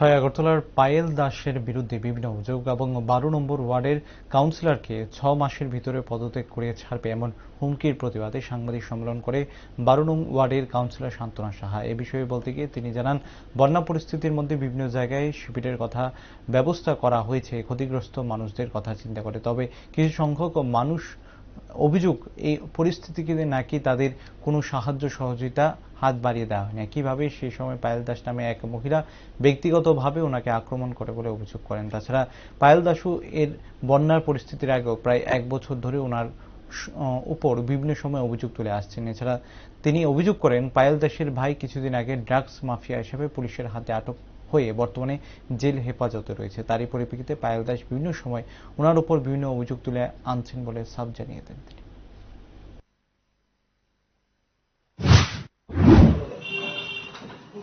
ছয় আগরতলার পায়েল দাসের বিরুদ্ধে বিভিন্ন অভিযোগ এবং বারো নম্বর ওয়ার্ডের কাউন্সিলরকে ছ মাসের ভিতরে পদত্যাগ করে ছাড়বে এমন হুমকির প্রতিবাদে সাংবাদিক সম্মেলন করে বারো নং ওয়ার্ডের কাউন্সিলর শান্তনা সাহা। এ বিষয়ে বলতে গিয়ে তিনি জানান, বন্যা পরিস্থিতির মধ্যে বিভিন্ন জায়গায় শিবিরের কথা ব্যবস্থা করা হয়েছে, ক্ষতিগ্রস্ত মানুষদের কথা চিন্তা করে। তবে কিছু সংখ্যক মানুষ অভিযোগ, এই পরিস্থিতিকে নাকি তাদের কোনো সাহায্য সহযোগিতা হাত বাড়িয়ে দেওয়া হয়নি? কীভাবে সেই সময় পায়েল দাস নামে এক মহিলা ব্যক্তিগতভাবে ওনাকে আক্রমণ করে বলে অভিযোগ করেন। তাছাড়া পায়েল দাসু এর বন্যার পরিস্থিতির আগেও প্রায় এক বছর ধরে ওনার উপর বিভিন্ন সময় অভিযোগ তুলে আসছেন। এছাড়া তিনি অভিযোগ করেন, পায়েল দাসের ভাই কিছুদিন আগে ড্রাগস মাফিয়া হিসেবে পুলিশের হাতে আটক হয়ে বর্তমানে জেল হেফাজতে রয়েছে। তারই পরিপ্রেক্ষিতে পায়েল দাস বিভিন্ন সময় ওনার উপর বিভিন্ন অভিযোগ তুলে আনছেন বলে সাব জানিয়ে দেন তিনি।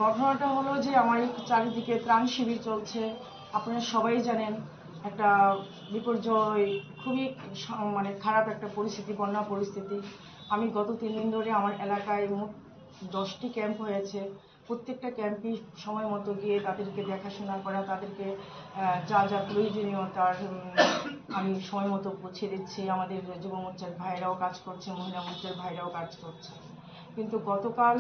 ঘটনাটা হলো যে আমার চারিদিকে ত্রাণ শিবির চলছে। আপনারা সবাই জানেন একটা বিপর্যয়, খুবই মানে খারাপ একটা পরিস্থিতি, বন্যা পরিস্থিতি। আমি গত তিন দিন ধরে আমার এলাকায় মোট দশটি ক্যাম্প হয়েছে। প্রত্যেকটা সময় মতো গিয়ে তাদেরকে দেখাশোনা করা, তাদেরকে যা যা প্রয়োজনীয়তার আমি সময় মতো পৌঁছে দিচ্ছি। আমাদের যুব মোর্চার ভাইয়েরাও কাজ করছে, মহিলা মোর্চার ভাইয়েরাও কাজ করছে। কিন্তু গতকাল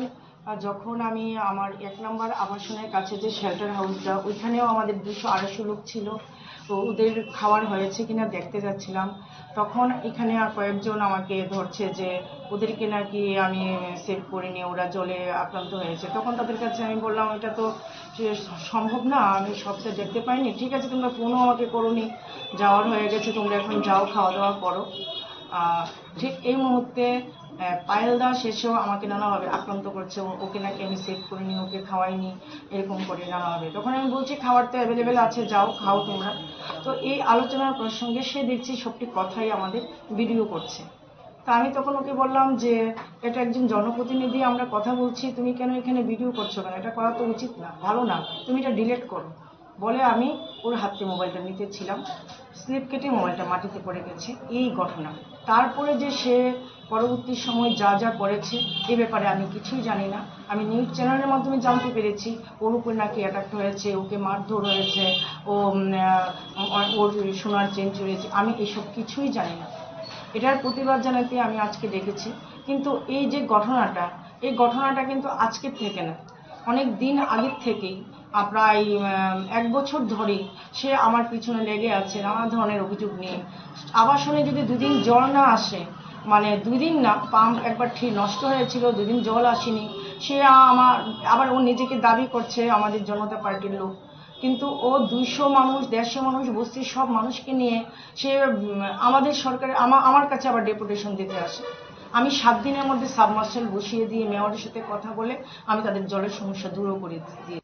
যখন আমি আমার এক নম্বর আবাসনের কাছে যে শেল্টার হাউসটা ওইখানেও আমাদের দুশো আড়াইশো লোক ছিল। তো ওদের খাওয়ার হয়েছে কিনা দেখতে যাচ্ছিলাম। তখন এখানে কয়েকজন আমাকে ধরছে যে, ওদেরকে নাকি আমি সেভ করিনি ওরা জলে আক্রান্ত হয়েছে। তখন তাদের কাছে আমি বললাম, এটা তো সম্ভব না, আমি সবটা দেখতে পাইনি। ঠিক আছে, তোমরা ফোনও আমাকে করোনি। যাওয়ার হয়ে গেছে, তোমরা এখন যাও খাওয়া দাওয়া করো। ঠিক এই মুহূর্তে আহ, পায়েল দাস এসেও আমাকে নানাভাবে আক্রান্ত করছে ওকে নাকি আমি সেভ করিনি ওকে খাওয়াইনি এরকম করে নানাভাবে। তখন আমি বলছি খাবার তো অ্যাভেলেবেল আছে যাও খাও তোমরা। তো এই আলোচনার প্রসঙ্গে সে দেখছি সবটি কথাই আমাদের ভিডিও করছে। তা আমি তখন ওকে বললাম যে এটা একজন জনপ্রতিনিধি আমরা কথা বলছি তুমি কেন এখানে ভিডিও করছ কেন এটা করা তো উচিত না ভালো না তুমি এটা ডিলিট করো। বলে আমি ওর হাতে মোবাইলটা নিতে ছিলাম। স্লিপ কেটে মোবাইলটা মাটিতে পড়ে গেছে। এই ঘটনা। তারপরে যে সে পরবর্তী সময় যা যা করেছে, এ ব্যাপারে আমি কিছুই জানি না। আমি নিউজ চ্যানেলের মাধ্যমে জানতে পেরেছি, ওর উপর নাকি অ্যাটাক হয়েছে, ওকে মারধর হয়েছে, ও ওর সোনার চেন চুরিয়েছে আমি এসব কিছুই জানি না। এটার প্রতিবাদ জানাতে আমি আজকে ডেকেছি কিন্তু এই যে ঘটনাটা, এই ঘটনাটা কিন্তু আজকের থেকে না। অনেক দিন আগের থেকেই প্রায় এক বছর ধরে সে আমার পিছনে লেগে আছে নানা ধরনের অভিযোগ নিয়ে। আবাসনে যদি দুদিন জল না আসে মানে দুদিন না, পাম্প একবার ঠিক নষ্ট হয়েছিল, দুদিন জল আসেনি, সে আমার, আবার ও নিজেকে দাবি করছে আমাদের জনতা পার্টির লোক। কিন্তু ও দুইশো মানুষ, দেড়শো মানুষ, বস্তির সব মানুষকে নিয়ে সে আমাদের সরকারের আমার কাছে আবার ডেপুটেশন দিতে আসে। আমি সাত দিনের মধ্যে সাবমার্শাল বসিয়ে দিয়ে মেয়রের সাথে কথা বলে আমি তাদের জলের সমস্যা দূরও করে দিয়ে